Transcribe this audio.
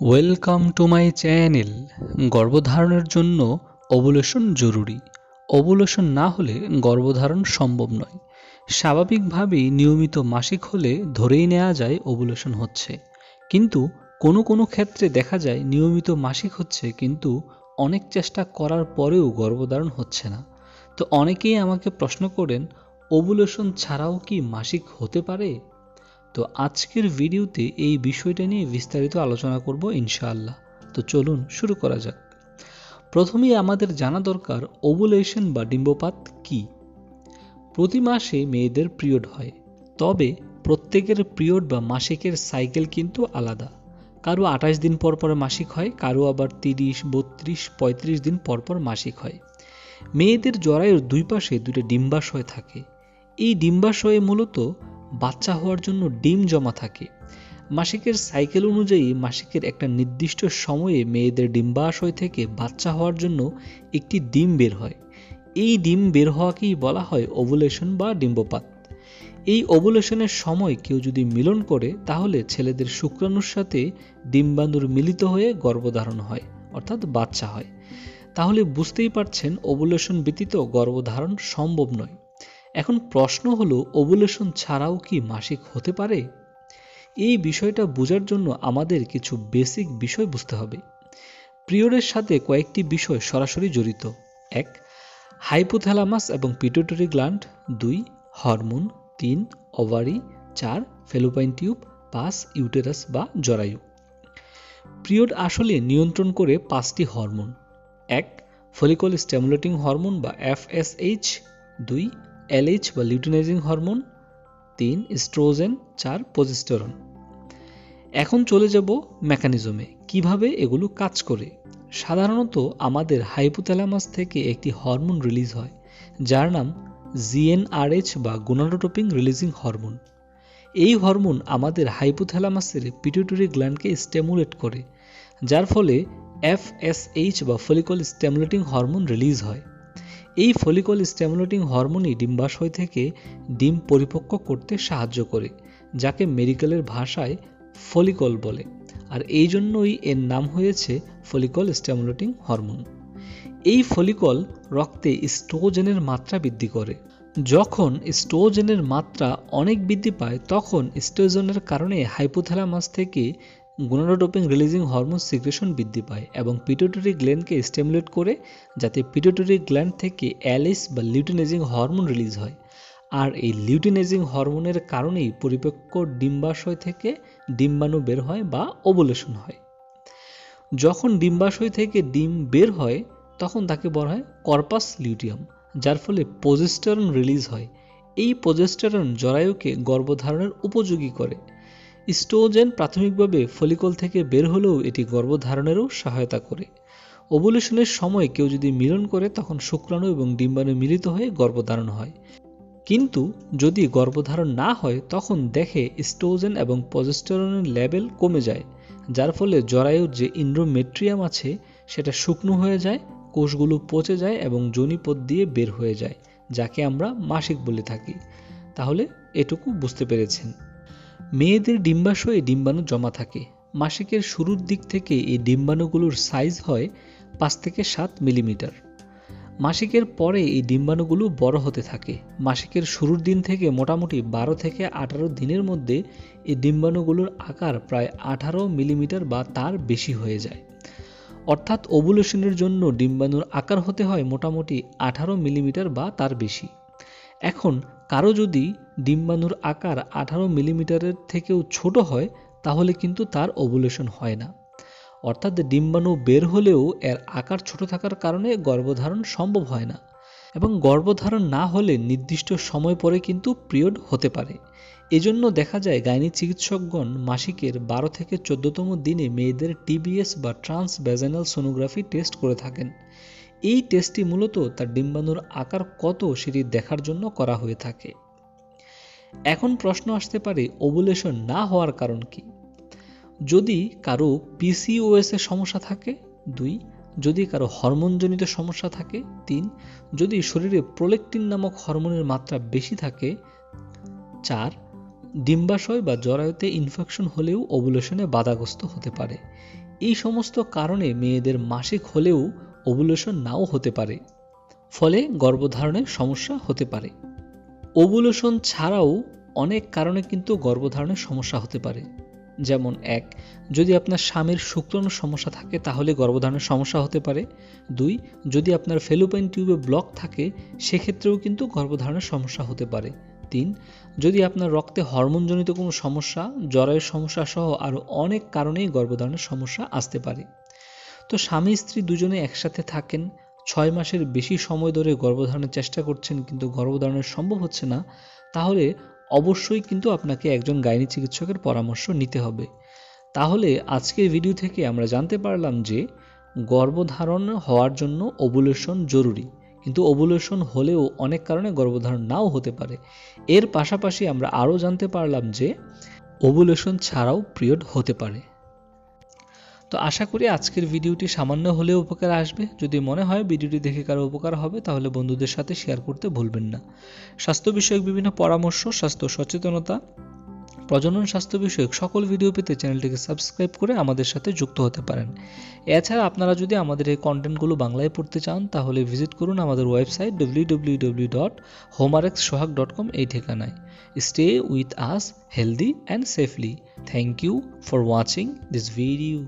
Welcome to my channel গর্ভধারণের জন্য ovulation জরুরি। ওভুলেশন না হলে গর্ভধারণ সম্ভব নয়। স্বাভাবিকভাবেই নিয়মিত মাসিক হলে ধরেই নেওয়া যায় ওভুলেশন হচ্ছে। কিন্তু কোনো কোনো ক্ষেত্রে দেখা যায় নিয়মিত মাসিক হচ্ছে কিন্তু অনেক চেষ্টা করার পরেও গর্ভধারণ হচ্ছে না। তো অনেকেই আমাকে প্রশ্ন করেন ওভুলেশন ছাড়াও কি মাসিক হতে পারে? তো আজকের ভিডিওতে এই বিষয়টা নিয়ে বিস্তারিত আলোচনা করব ইনশাআল্লাহ। তো চলুন শুরু করা যাক। প্রথমেই আমাদের জানা দরকার, ওভুলেশন বা ডিম্বপাত কি? প্রতি মাসে মেয়েদের পিরিয়ড হয়, তবে প্রত্যেকের পিরিয়ড বা মাসিকের সাইকেল কিন্তু আলাদা। কারও আঠাশ দিন পর পর মাসিক হয়, কারও আবার তিরিশ, বত্রিশ, পঁয়ত্রিশ দিন পর পর মাসিক হয়। মেয়েদের জরায়ুর দুই পাশে দুটো ডিম্বাশয় থাকে। এই ডিম্বাশয়ে মূলত বাচ্চা হওয়ার জন্য ডিম জমা থাকে। মাসিকের সাইকেল অনুযায়ী মাসিকের একটা নির্দিষ্ট সময়ে মেয়েদের ডিম্বাশয় থেকে বাচ্চা হওয়ার জন্য একটি ডিম বের হয়। এই ডিম বের হওয়াকেই বলা হয় ওভুলেশন বা ডিম্বপাত। এই ওভুলেশনের সময় কেউ যদি মিলন করে, তাহলে ছেলেদের শুক্রাণুর সাথে ডিম্বাণুর মিলিত হয়ে গর্ভধারণ হয়, অর্থাৎ বাচ্চা হয়। তাহলে বুঝতেই পারছেন, ওভুলেশন ব্যতীত গর্ভধারণ সম্ভব নয়। এখন প্রশ্ন হলো ওভুলেশন ছাড়াও কি মাসিক হতে পারে? এই বিষয়টা বোঝার জন্য আমাদের কিছু বেসিক বিষয় বুঝতে হবে। পিরিয়ডের সাথে কয়েকটি বিষয় সরাসরি জড়িত। এক হাইপোথ্যালামাস এবং পিটোটরি গ্ল্যান্ড দুই হরমোন তিন ওভারি চার ফেলোপাইন টিউব পাঁচ ইউটেরাস বা জরায়ু। পিরিয়ড আসলে নিয়ন্ত্রণ করে পাঁচটি হরমোন এক ফলিকল স্ট্যামুলেটিং হরমোন বা এফএসএইচ দুই এলএইচ বা লিউটিনাইজিং হরমোন তিন স্ট্রোজেন চার পজিস্টেরন এখন চলে যাব মেকানিজমে কীভাবে এগুলো কাজ করে। সাধারণত আমাদের হাইপোথ্যালামাস থেকে একটি হরমোন রিলিজ হয়, যার নাম জিএনআরএইচ বা গুনাডোটোপিং রিলিজিং হরমোন এই হরমোন আমাদের হাইপোথ্যালামাসের পিটুটরি গ্ল্যান্ডকে স্টেমুলেট করে, যার ফলে এফএসএইচ বা ফলিকল স্টেমুলেটিং হরমোন রিলিজ হয়। এই ফলিকল স্টেমুলেটিং হরমোনই ডিম্বাশয় থেকে ডিম পরিপক্ক করতে সাহায্য করে, যাকে মেডিকেলের ভাষায় ফলিকল বলে। আর এই জন্যই এর নাম হয়েছে ফলিকল স্টেমুলেটিং হরমোন এই ফলিকল রক্তে স্টোজেনের মাত্রা বৃদ্ধি করে। যখন স্টোজেনের মাত্রা অনেক বৃদ্ধি পায়, তখন স্টোজেনের কারণে হাইপোথ্যালামাস থেকে গুনাডোপিং রিলিজিং হরমোন সিক্রেশন বৃদ্ধি পায় এবং পিটোটরি গ্ল্যান্ডকে স্টিমুলেট করে যাতে পিটোটরি গ্ল্যান্ড থেকে অ্যালিস বা লিউটিনেজিং হরমোন রিলিজ হয়। আর এই লিউটিনেজিং হরমোনের কারণেই পরিপক্ক ডিম্বাশয় থেকে ডিম্বাণু বের হয় বা ওভুলেশন হয়। যখন ডিম্বাশয় থেকে ডিম বের হয়, তখন তাকে বলা হয় কর্পাস লিউটিয়াম যার ফলে পজেস্টারন রিলিজ হয়। এই পজেস্টারন জরায়ুকে গর্ভধারণের উপযোগী করে। স্টোজেন প্রাথমিকভাবে ফলিকল থেকে বের হলেও এটি গর্ভধারণেরও সহায়তা করে। ওভুলেশনের সময় কেউ যদি মিলন করে, তখন শুক্রাণু এবং ডিম্বাণু মিলিত হয়ে গর্ভধারণ হয়। কিন্তু যদি গর্ভধারণ না হয়, তখন দেখে স্টোজেন এবং পজেস্টেরনের লেভেল কমে যায়, যার ফলে জরায়ুর যে ইন্ড্রোমেট্রিয়াম আছে, সেটা শুকনো হয়ে যায়, কোষগুলো পচে যায় এবং জনিপথ দিয়ে বের হয়ে যায়, যাকে আমরা মাসিক বলে থাকি। তাহলে এটুকু বুঝতে পেরেছেন। মেয়েদের ডিম্বাশয়ে ডিম্বাণু জমা থাকে। মাসিকের শুরুর দিক থেকে এই ডিম্বাণুগুলোর সাইজ হয় পাঁচ থেকে সাত মিলিমিটার। মাসিকের পরে এই ডিম্বাণুগুলো বড় হতে থাকে। মাসিকের শুরুর দিন থেকে মোটামুটি বারো থেকে আঠারো দিনের মধ্যে এই ডিম্বাণুগুলোর আকার প্রায় আঠারো মিলিমিটার বা তার বেশি হয়ে যায়। অর্থাৎ ওভুলেশনের জন্য ডিম্বাণুর আকার হতে হয় মোটামুটি আঠারো মিলিমিটার বা তার বেশি। এখন কারও যদি ডিম্বাণুর আকার আঠারো মিলিমিটারের থেকেও ছোট হয়, তাহলে কিন্তু তার ওভুলেশন হয় না। অর্থাৎ ডিম্বাণু বের হলেও এর আকার ছোট থাকার কারণে গর্ভধারণ সম্ভব হয় না এবং গর্ভধারণ না হলে নির্দিষ্ট সময় পরে কিন্তু পিরিয়ড হতে পারে। এজন্য দেখা যায় গাইনি চিকিৎসকগণ মাসিকের বারো থেকে চোদ্দতম দিনে মেয়েদের টিবিএস বা ট্রান্স সোনোগ্রাফি টেস্ট করে থাকেন। এই টেস্টটি মূলত তার ডিম্বাণুর আকার কত সেটি দেখার জন্য করা হয়ে থাকে। এখন প্রশ্ন আসতে পারে ওভুলেশন না হওয়ার কারণ কি? যদি কারও পিসিওএস এর সমস্যা থাকে, দুই, যদি কারও হরমোনজনিত সমস্যা থাকে, তিন, যদি শরীরে প্রোলেকটিন নামক হরমোনের মাত্রা বেশি থাকে, চার, ডিম্বাশয় বা জরায়ুতে ইনফেকশন হলেও ওভুলেশনে বাধাগ্রস্ত হতে পারে। এই সমস্ত কারণে মেয়েদের মাসিক হলেও ওভুলেশন নাও হতে পারে, ফলে গর্ভধারণের সমস্যা হতে পারে। ওভুলেশন ছাড়াও অনেক কারণে কিন্তু গর্ভধারণের সমস্যা হতে পারে। যেমন এক, যদি আপনার স্বামীর শুক্রাণুর সমস্যা থাকে, তাহলে গর্ভধারণের সমস্যা হতে পারে। দুই, যদি আপনার ফেলোপাইন টিউবে ব্লক থাকে, সেক্ষেত্রেও কিন্তু গর্ভধারণের সমস্যা হতে পারে। তিন, যদি আপনার রক্তে হরমোনজনিত কোনো সমস্যা জরায়ুর সমস্যা সহ আরও অনেক কারণেই গর্ভধারণের সমস্যা আসতে পারে। তো স্বামী স্ত্রী দুজনে একসাথে থাকেন, ছয় মাসের বেশি সময় ধরে গর্ভধারণের চেষ্টা করছেন কিন্তু গর্ভধারণের সম্ভব হচ্ছে না, তাহলে অবশ্যই কিন্তু আপনাকে একজন গাইনি চিকিৎসকের পরামর্শ নিতে হবে। তাহলে আজকের ভিডিও থেকে আমরা জানতে পারলাম যে গর্ভধারণ হওয়ার জন্য ওভুলেশন জরুরি, কিন্তু ওভুলেশন হলেও অনেক কারণে গর্ভধারণ নাও হতে পারে। এর পাশাপাশি আমরা আরও জানতে পারলাম যে ওভুলেশন ছাড়াও পিরিয়ড হতে পারে। তো আশা করি আজকের ভিডিওটি সামান্য হলেও উপকার আসবে। যদি মনে হয় ভিডিওটি দেখে কারও উপকার হবে, তাহলে বন্ধুদের সাথে শেয়ার করতে ভুলবেন না। স্বাস্থ্য বিষয়ক বিভিন্ন পরামর্শ, স্বাস্থ্য সচেতনতা, প্রজনন স্বাস্থ্য বিষয়ক সকল ভিডিও পেতে চ্যানেলটিকে সাবস্ক্রাইব করে আমাদের সাথে যুক্ত হতে পারেন। এছাড়া আপনারা যদি আমাদের এই কন্টেন্টগুলো বাংলায় পড়তে চান, তাহলে ভিজিট করুন আমাদের website W W W dot Homerex Sohag dot com এই ঠিকানায়। Stay with us healthy and safely thank you for watching this video